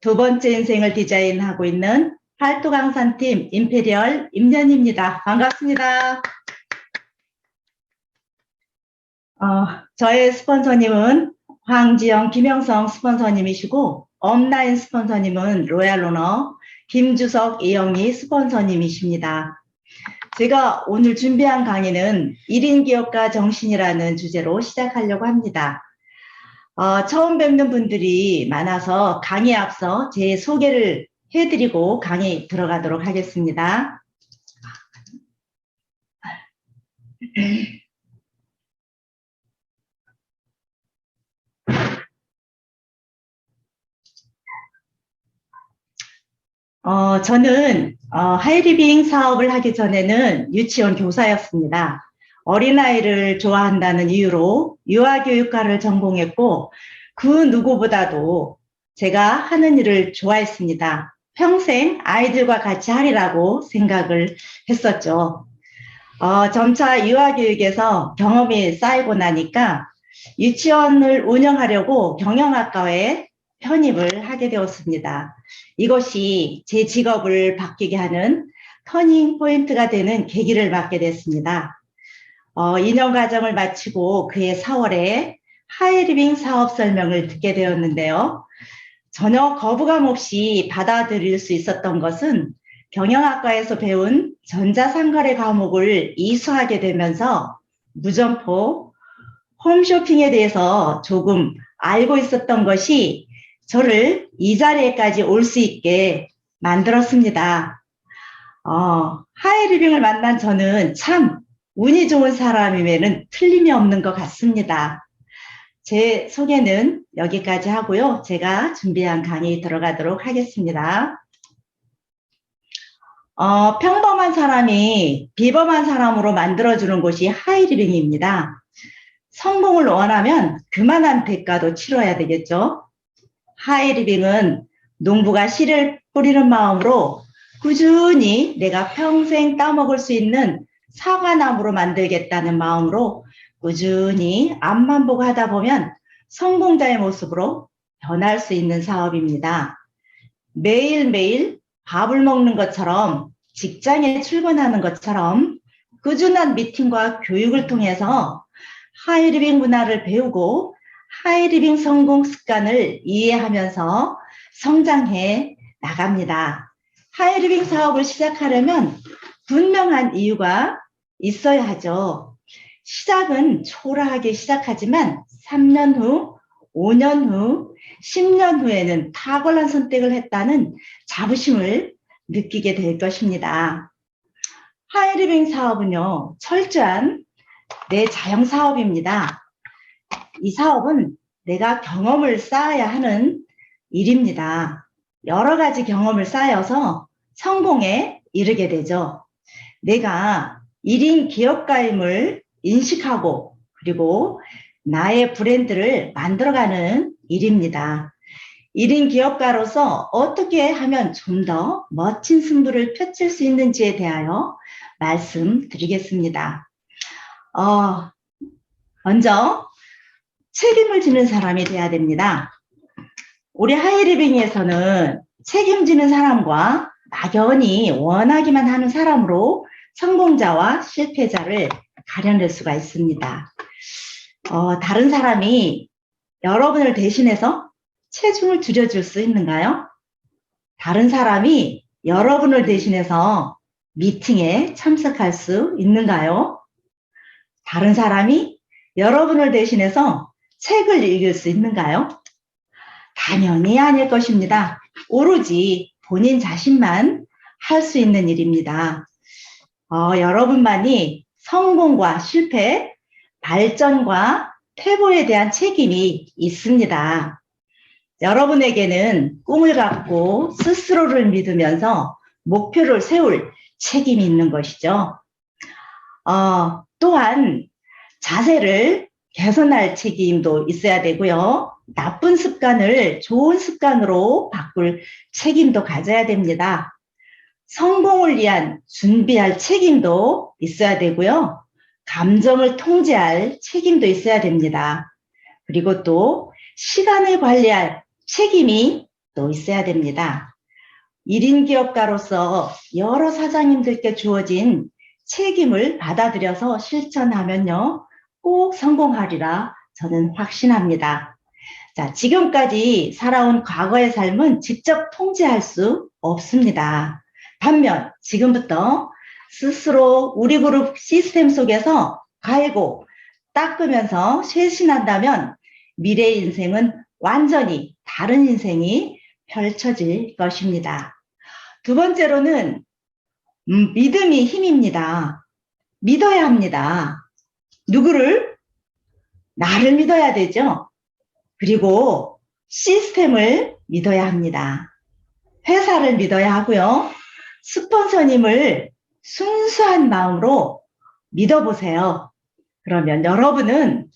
두 번째 인생을 디자인하고 있는 팔도 강산팀 임페리얼 임년입니다. 반갑습니다. 어, 저의 스폰서님은 황지영, 김영성 스폰서님이시고 업라인 스폰서님은 로얄로너, 김주석, 이영희 스폰서님이십니다. 제가 오늘 준비한 강의는 1인 기업가 정신이라는 주제로 시작하려고 합니다. 어, 처음 뵙는 분들이 많아서 강의에 앞서 제 소개를 해드리고 강의 들어가도록 하겠습니다. 어, 저는 어, 하이리빙 사업을 하기 전에는 유치원 교사였습니다. 어린아이를 좋아한다는 이유로 유아교육과를 전공했고 그 누구보다도 제가 하는 일을 좋아했습니다. 평생 아이들과 같이 하리라고 생각을 했었죠. 어, 점차 유아교육에서 경험이 쌓이고 나니까 유치원을 운영하려고 경영학과에 편입을 하게 되었습니다. 이것이 제 직업을 바뀌게 하는 터닝 포인트가 되는 계기를 맞게 됐습니다. 어, 2년 과정을 마치고 그해 4월에 하이리빙 사업 설명을 듣게 되었는데요. 전혀 거부감 없이 받아들일 수 있었던 것은 경영학과에서 배운 전자상거래 과목을 이수하게 되면서 무점포, 홈쇼핑에 대해서 조금 알고 있었던 것이 저를 이 자리에까지 올 수 있게 만들었습니다. 어, 하이리빙을 만난 저는 참 운이 좋은 사람이면 틀림이 없는 것 같습니다. 제 소개는 여기까지 하고요. 제가 준비한 강의 들어가도록 하겠습니다. 어, 평범한 사람이 비범한 사람으로 만들어주는 곳이 하이리빙입니다. 성공을 원하면 그만한 대가도 치러야 되겠죠. 하이리빙은 농부가 씨를 뿌리는 마음으로 꾸준히 내가 평생 따먹을 수 있는 사과나무로 만들겠다는 마음으로 꾸준히 앞만 보고 하다 보면 성공자의 모습으로 변할 수 있는 사업입니다. 매일매일 밥을 먹는 것처럼 직장에 출근하는 것처럼 꾸준한 미팅과 교육을 통해서 하이리빙 문화를 배우고 하이리빙 성공 습관을 이해하면서 성장해 나갑니다. 하이리빙 사업을 시작하려면 분명한 이유가 있어야 하죠. 시작은 초라하게 시작하지만 3년 후, 5년 후, 10년 후에는 탁월한 선택을 했다는 자부심을 느끼게 될 것입니다. 하이리빙 사업은요, 철저한 내 자영 사업입니다. 이 사업은 내가 경험을 쌓아야 하는 일입니다. 여러 가지 경험을 쌓여서 성공에 이르게 되죠. 내가 1인 기업가임을 인식하고 그리고 나의 브랜드를 만들어가는 일입니다. 1인 기업가로서 어떻게 하면 좀 더 멋진 승부를 펼칠 수 있는지에 대하여 말씀드리겠습니다. 어, 먼저 책임을 지는 사람이 돼야 됩니다. 우리 하이리빙에서는 책임지는 사람과 막연히 원하기만 하는 사람으로 성공자와 실패자를 가려낼 수가 있습니다. 어, 다른 사람이 여러분을 대신해서 체중을 줄여줄 수 있는가요? 다른 사람이 여러분을 대신해서 미팅에 참석할 수 있는가요? 다른 사람이 여러분을 대신해서 책을 읽을 수 있는가요? 당연히 아닐 것입니다. 오로지 본인 자신만 할 수 있는 일입니다. 어, 여러분만이 성공과 실패, 발전과 퇴보에 대한 책임이 있습니다. 여러분에게는 꿈을 갖고 스스로를 믿으면서 목표를 세울 책임이 있는 것이죠. 어, 또한 자세를 개선할 책임도 있어야 되고요. 나쁜 습관을 좋은 습관으로 바꿀 책임도 가져야 됩니다. 성공을 위한 준비할 책임도 있어야 되고요. 감정을 통제할 책임도 있어야 됩니다. 그리고 또 시간을 관리할 책임이 또 있어야 됩니다. 1인 기업가로서 여러 사장님들께 주어진 책임을 받아들여서 실천하면요, 꼭 성공하리라 저는 확신합니다. 자, 지금까지 살아온 과거의 삶은 직접 통제할 수 없습니다. 반면 지금부터 스스로 우리 그룹 시스템 속에서 갈고 닦으면서 쇄신한다면 미래 인생은 완전히 다른 인생이 펼쳐질 것입니다. 두 번째로는 음, 믿음이 힘입니다. 믿어야 합니다. 누구를? 나를 믿어야 되죠. 그리고 시스템을 믿어야 합니다. 회사를 믿어야 하고요. 스폰서님을 순수한 마음으로 믿어보세요. 그러면 여러분은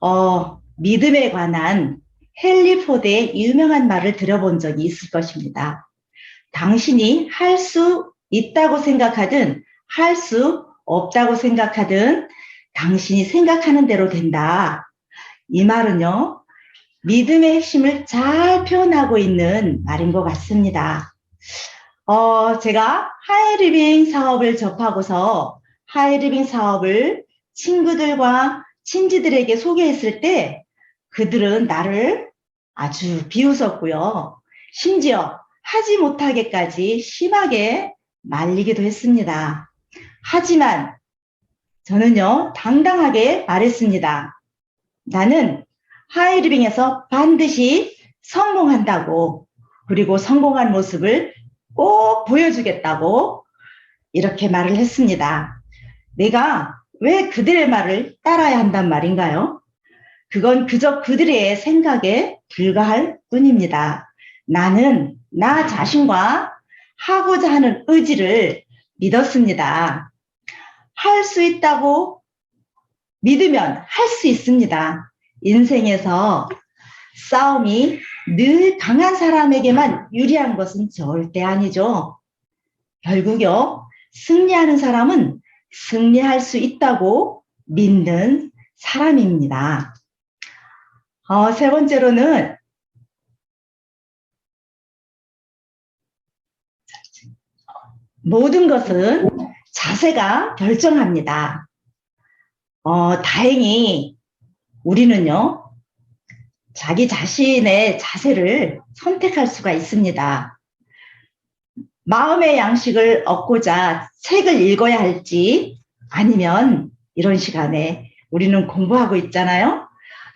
어, 믿음에 관한 헨리 포드의 유명한 말을 들어본 적이 있을 것입니다. 당신이 할 수 있다고 생각하든 할 수 없다고 생각하든 당신이 생각하는 대로 된다. 이 말은요, 믿음의 핵심을 잘 표현하고 있는 말인 것 같습니다. 어, 제가 하이리빙 사업을 접하고서 하이리빙 사업을 친구들과 친지들에게 소개했을 때 그들은 나를 아주 비웃었고요. 심지어 하지 못하게까지 심하게 말리기도 했습니다. 하지만 저는요, 당당하게 말했습니다. 나는 하이리빙에서 반드시 성공한다고, 그리고 성공한 모습을 꼭 보여주겠다고 이렇게 말을 했습니다. 내가 왜 그들의 말을 따라야 한단 말인가요? 그건 그저 그들의 생각에 불과할 뿐입니다. 나는 나 자신과 하고자 하는 의지를 믿었습니다. 할 수 있다고 믿으면 할 수 있습니다. 인생에서 싸움이 늘 강한 사람에게만 유리한 것은 절대 아니죠. 결국요, 승리하는 사람은 승리할 수 있다고 믿는 사람입니다. 어, 세 번째로는 모든 것은 자세가 결정합니다. 어, 다행히 우리는요, 자기 자신의 자세를 선택할 수가 있습니다. 마음의 양식을 얻고자 책을 읽어야 할지 아니면 이런 시간에 우리는 공부하고 있잖아요.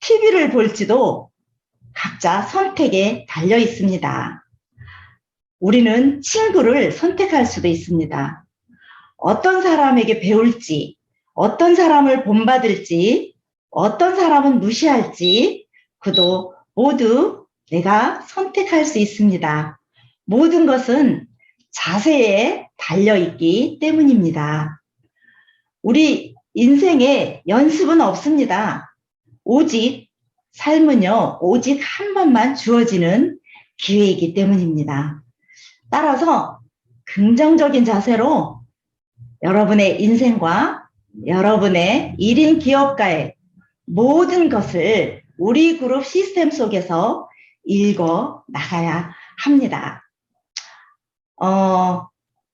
TV를 볼지도 각자 선택에 달려 있습니다. 우리는 친구를 선택할 수도 있습니다. 어떤 사람에게 배울지, 어떤 사람을 본받을지, 어떤 사람은 무시할지, 그도 모두 내가 선택할 수 있습니다. 모든 것은 자세에 달려있기 때문입니다. 우리 인생에 연습은 없습니다. 오직 삶은요, 오직 한 번만 주어지는 기회이기 때문입니다. 따라서 긍정적인 자세로 여러분의 인생과 여러분의 1인 기업가의 모든 것을 우리 그룹 시스템 속에서 읽어 나가야 합니다. 어,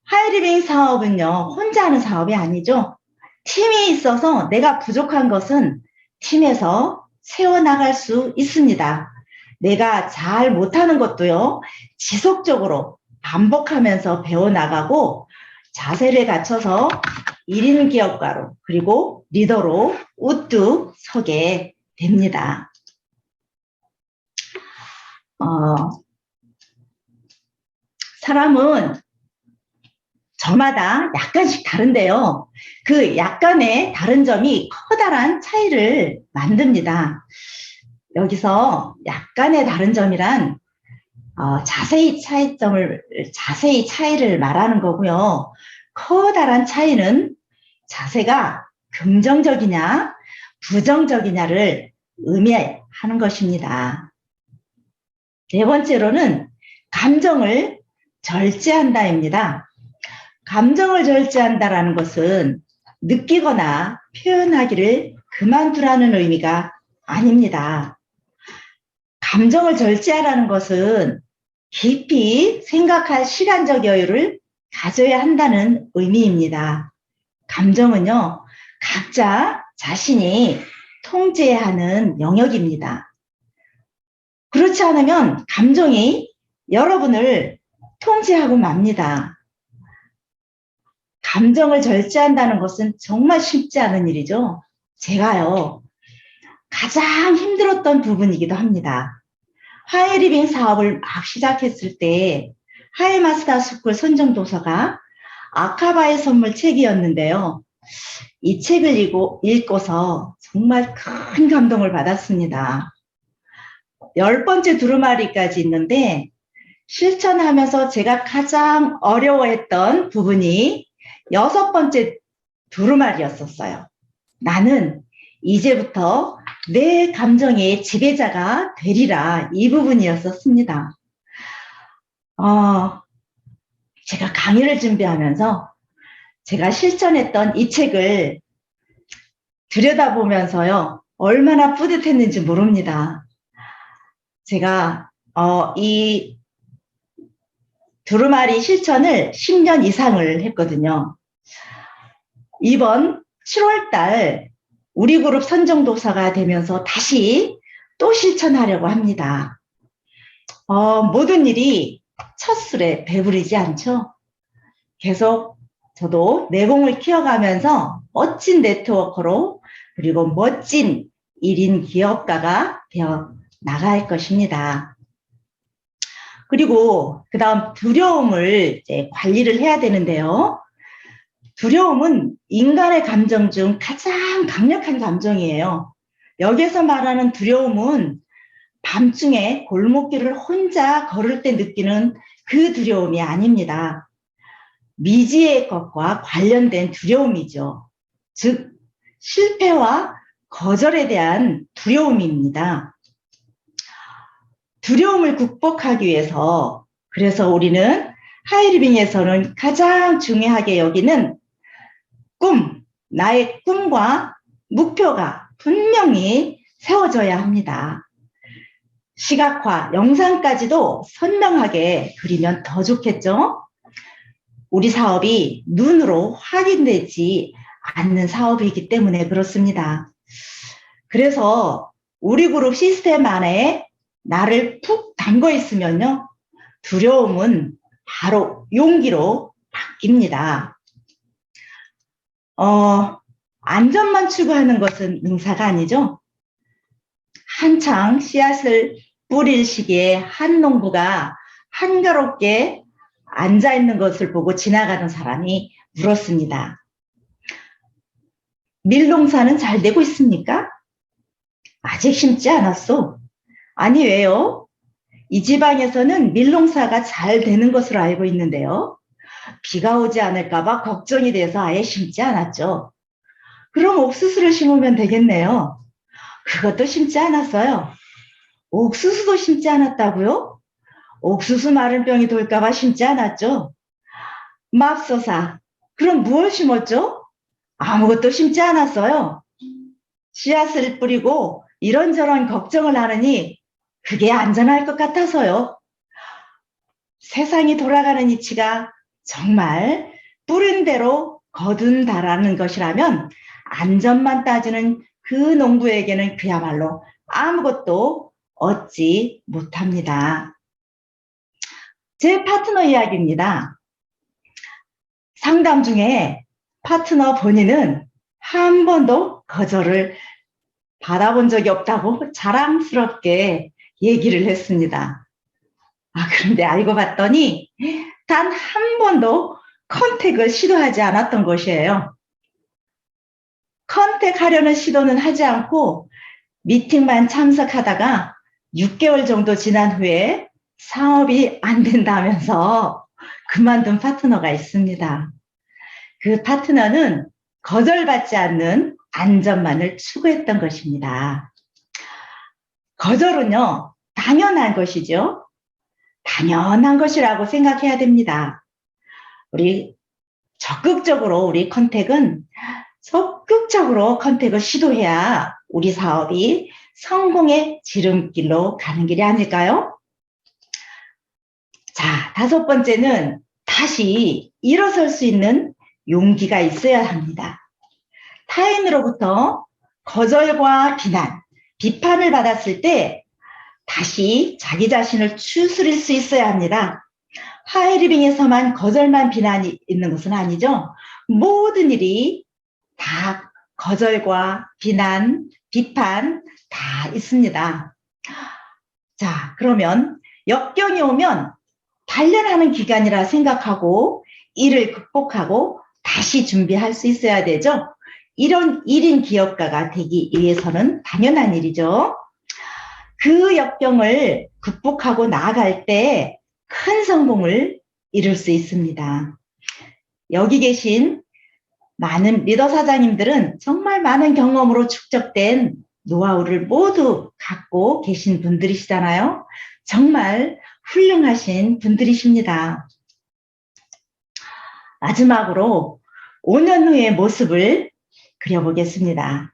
하이리빙 사업은요, 혼자 하는 사업이 아니죠. 팀이 있어서 내가 부족한 것은 팀에서 세워나갈 수 있습니다. 내가 잘 못하는 것도요, 지속적으로 반복하면서 배워나가고 자세를 갖춰서 1인 기업가로 그리고 리더로 우뚝 서게 됩니다. 어, 사람은 저마다 약간씩 다른데요. 그 약간의 다른 점이 커다란 차이를 만듭니다. 여기서 약간의 다른 점이란 어, 자세히 차이점을 자세히 차이를 말하는 거고요. 커다란 차이는 자세가 긍정적이냐 부정적이냐를 의미하는 것입니다. 네 번째로는 감정을 절제한다입니다. 감정을 절제한다라는 것은 느끼거나 표현하기를 그만두라는 의미가 아닙니다. 감정을 절제하라는 것은 깊이 생각할 시간적 여유를 가져야 한다는 의미입니다. 감정은요, 각자 자신이 통제하는 영역입니다. 그렇지 않으면 감정이 여러분을 통제하고 맙니다. 감정을 절제한다는 것은 정말 쉽지 않은 일이죠. 제가요, 가장 힘들었던 부분이기도 합니다. 하이리빙 사업을 막 시작했을 때 하이마스터 스쿨 선정 도서가 아카바의 선물 책이었는데요. 이 책을 읽고, 읽고서 정말 큰 감동을 받았습니다. 열 번째 두루마리까지 있는데 실천하면서 제가 가장 어려워했던 부분이 여섯 번째 두루마리였었어요. 나는 이제부터 내 감정의 지배자가 되리라 이 부분이었었습니다. 어, 제가 강의를 준비하면서 제가 실천했던 이 책을 들여다보면서요 얼마나 뿌듯했는지 모릅니다. 제가 어, 이 두루마리 실천을 10년 이상을 했거든요. 이번 7월 달 우리 그룹 선정도사가 되면서 다시 또 실천하려고 합니다. 어, 모든 일이 첫 술에 배부르지 않죠? 계속 저도 내공을 키워가면서 멋진 네트워커로 그리고 멋진 1인 기업가가 되어 나갈 것입니다. 그리고 그 다음 두려움을 관리를 해야 되는데요. 두려움은 인간의 감정 중 가장 강력한 감정이에요. 여기서 말하는 두려움은 밤중에 골목길을 혼자 걸을 때 느끼는 그 두려움이 아닙니다. 미지의 것과 관련된 두려움이죠. 즉, 실패와 거절에 대한 두려움입니다. 두려움을 극복하기 위해서 그래서 우리는 하이리빙에서는 가장 중요하게 여기는 꿈, 나의 꿈과 목표가 분명히 세워져야 합니다. 시각화, 영상까지도 선명하게 그리면 더 좋겠죠? 우리 사업이 눈으로 확인되지 않는 사업이기 때문에 그렇습니다. 그래서 우리 그룹 시스템 안에 나를 푹 담궈 있으면요. 두려움은 바로 용기로 바뀝니다. 어, 안전만 추구하는 것은 능사가 아니죠. 한창 씨앗을 뿌릴 시기에 한 농부가 한가롭게 앉아 있는 것을 보고 지나가는 사람이 물었습니다. 밀농사는 잘 되고 있습니까? 아직 심지 않았어. 아니, 왜요? 이 지방에서는 밀농사가 잘 되는 것으로 알고 있는데요. 비가 오지 않을까봐 걱정이 돼서 아예 심지 않았죠. 그럼 옥수수를 심으면 되겠네요. 그것도 심지 않았어요. 옥수수도 심지 않았다고요? 옥수수 마른 병이 돌까봐 심지 않았죠. 맙소사, 그럼 무엇 심었죠? 아무것도 심지 않았어요. 씨앗을 뿌리고 이런저런 걱정을 하느니 그게 안전할 것 같아서요. 세상이 돌아가는 이치가 정말 뿌린 대로 거둔다라는 것이라면 안전만 따지는 그 농부에게는 그야말로 아무것도 얻지 못합니다. 제 파트너 이야기입니다. 상담 중에 파트너 본인은 한 번도 거절을 받아본 적이 없다고 자랑스럽게 얘기를 했습니다. 아, 그런데 알고 봤더니 단 한 번도 컨택을 시도하지 않았던 것이에요. 컨택하려는 시도는 하지 않고 미팅만 참석하다가 6개월 정도 지난 후에 사업이 안 된다면서 그만둔 파트너가 있습니다. 그 파트너는 거절받지 않는 안전만을 추구했던 것입니다. 거절은요, 당연한 것이죠. 당연한 것이라고 생각해야 됩니다. 우리 적극적으로 우리 컨택은 적극적으로 컨택을 시도해야 우리 사업이 성공의 지름길로 가는 길이 아닐까요? 자, 다섯 번째는 다시 일어설 수 있는 용기가 있어야 합니다. 타인으로부터 거절과 비난, 비판을 받았을 때 다시 자기 자신을 추스릴 수 있어야 합니다. 하이리빙에서만 거절만 비난이 있는 것은 아니죠. 모든 일이 다 거절과 비난, 비판 다 있습니다. 자, 그러면 역경이 오면 단련하는 기간이라 생각하고 이를 극복하고 다시 준비할 수 있어야 되죠. 이런 1인 기업가가 되기 위해서는 당연한 일이죠. 그 역경을 극복하고 나아갈 때 큰 성공을 이룰 수 있습니다. 여기 계신 많은 리더 사장님들은 정말 많은 경험으로 축적된 노하우를 모두 갖고 계신 분들이시잖아요. 정말 훌륭하신 분들이십니다. 마지막으로 5년 후의 모습을 그려보겠습니다.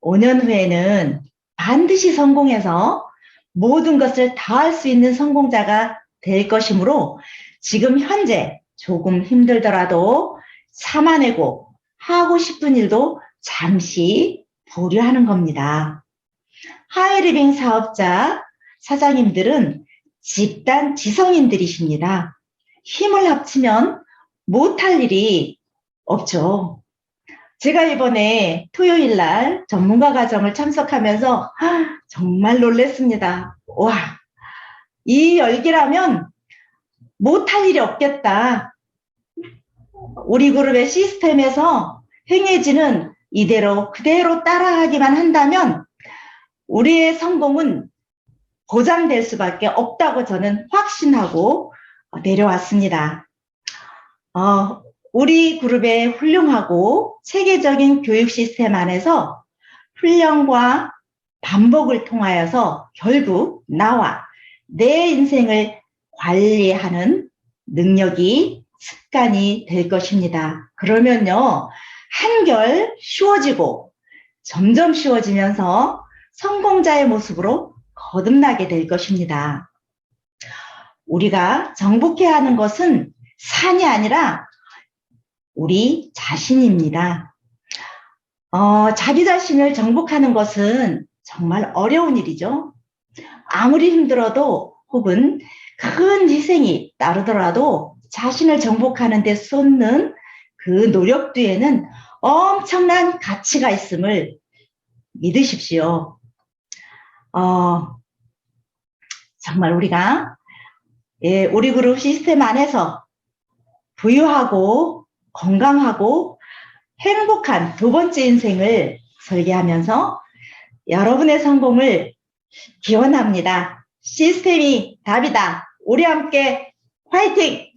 5년 후에는 반드시 성공해서 모든 것을 다 할 수 있는 성공자가 될 것이므로 지금 현재 조금 힘들더라도 참아내고 하고 싶은 일도 잠시 보류하는 겁니다. 하이리빙 사업자 사장님들은 집단 지성인들이십니다. 힘을 합치면 못할 일이 없죠. 제가 이번에 토요일 날 전문가 과정을 참석하면서 정말 놀랬습니다. 와, 이 열기라면 못할 일이 없겠다. 우리 그룹의 시스템에서 행해지는 이대로 그대로 따라하기만 한다면 우리의 성공은 보장될 수밖에 없다고 저는 확신하고 내려왔습니다. 어, 우리 그룹의 훌륭하고 체계적인 교육 시스템 안에서 훈련과 반복을 통하여서 결국 나와 내 인생을 관리하는 능력이 습관이 될 것입니다. 그러면요, 한결 쉬워지고 점점 쉬워지면서 성공자의 모습으로 거듭나게 될 것입니다. 우리가 정복해야 하는 것은 산이 아니라 우리 자신입니다. 어, 자기 자신을 정복하는 것은 정말 어려운 일이죠. 아무리 힘들어도 혹은 큰 희생이 따르더라도 자신을 정복하는 데 쏟는 그 노력 뒤에는 엄청난 가치가 있음을 믿으십시오. 어, 정말 우리가 예, 우리 그룹 시스템 안에서 부유하고 건강하고 행복한 두 번째 인생을 설계하면서 여러분의 성공을 기원합니다. 시스템이 답이다. 우리 함께 화이팅!